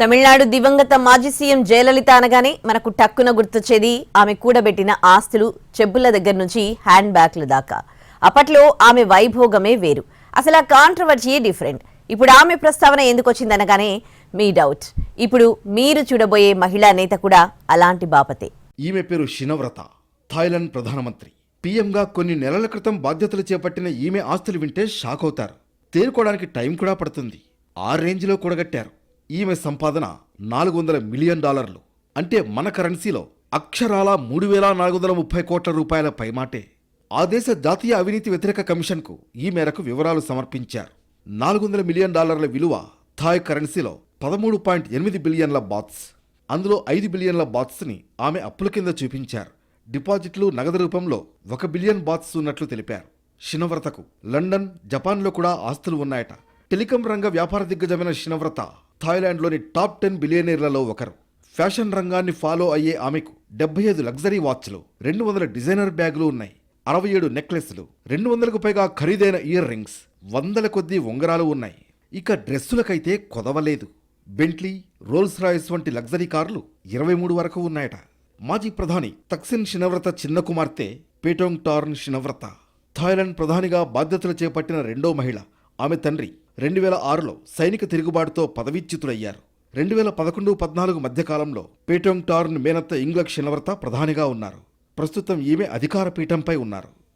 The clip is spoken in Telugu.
తమిళనాడు దివంగత మాజీ సీఎం జయలలిత అనగానే మనకు టక్కున గుర్తొచ్చేది ఆమె కూడబెట్టిన ఆస్తులు చెబ్బుల దగ్గర నుంచి హ్యాండ్ బ్యాగ్లు దాకా. అప్పట్లో ఆమె వైభోగమే వేరు. అసలు ఆ కాంట్రవర్సీయే డిఫరెంట్ ఇప్పుడు ఆమె ప్రస్తావన ఎందుకు వచ్చిందనగానే మీ డౌట్ ఇప్పుడు మీరు చూడబోయే మహిళా నేత కూడా అలాంటి బాపతే. ఈమె పేరు శినవ్రత థాయిలాండ్ ప్రధానమంత్రి. పీఎంగా కొన్ని నెలల క్రితం బాధ్యతలు చేపట్టిన ఈమె ఆస్తులు వింటే షాక్ అవుతారు. తేరుకోవడానికి టైం కూడా పడుతుంది. ఆ రేంజ్లో కూడగట్టారు. ఈమె సంపాదన నాలుగు వందల మిలియన్ డాలర్లు. అంటే మన కరెన్సీలో అక్షరాల మూడు వేల నాలుగు వందల ముప్పై కోట్ల రూపాయల పైమాటే. ఆ దేశ జాతీయ అవినీతి వ్యతిరేక కమిషన్కు ఈ మేరకు వివరాలు సమర్పించారు. నాలుగు వందల మిలియన్ డాలర్ల విలువ థాయ్ కరెన్సీలో పదమూడు పాయింట్ ఎనిమిది బిలియన్ల బాత్స్. అందులో ఐదు బిలియన్ల బాత్స్ని ఆమె అప్పుల కింద చూపించారు. డిపాజిట్లు నగదు రూపంలో ఒక బిలియన్ బాత్స్ ఉన్నట్లు తెలిపారు. షినవ్రతకు లండన్ జపాన్లో కూడా ఆస్తులు ఉన్నాయట. టెలికాం రంగ వ్యాపార దిగ్గజమైన షినవ్రత థాయిలాండ్లోని టాప్ టెన్ బిలియనీర్లలో ఒకరు. ఫ్యాషన్ రంగాన్ని ఫాలో అయ్యే ఆమెకు డెబ్బై ఐదు లగ్జరీ వాచ్లు రెండు వందల డిజైనర్ బ్యాగులు ఉన్నాయి అరవై ఏడు నెక్లెస్లు రెండు వందలకు పైగా ఖరీదైన ఇయర్ రింగ్స్ వందల కొద్దీ ఉంగరాలు ఉన్నాయి. ఇక డ్రెస్సులకైతే కొదవలేదు. బెంట్లీ రోల్స్ రాయిస్ వంటి లగ్జరీ కార్లు ఇరవై మూడు వరకు ఉన్నాయట. మాజీ ప్రధాని తక్సిన్ షినవ్రత చిన్న కుమార్తె పేటోంగ్ టార్న్ షినవ్రత. థాయిలాండ్ ప్రధానిగా బాధ్యతలు చేపట్టిన రెండో మహిళ ఆమె తండ్రి రెండు వేల ఆరులో సైనిక తిరుగుబాటుతో పదవీచ్యుతులయ్యారు రెండు వేల పదకొండు పద్నాలుగు మధ్యకాలంలో పీటోంగ్ టార్న్ మేనత్త ఇంగ్లక్ షినవ్రత ప్రధానిగా ఉన్నారు. ప్రస్తుతం ఈమె అధికార పీఠంపై ఉన్నారు.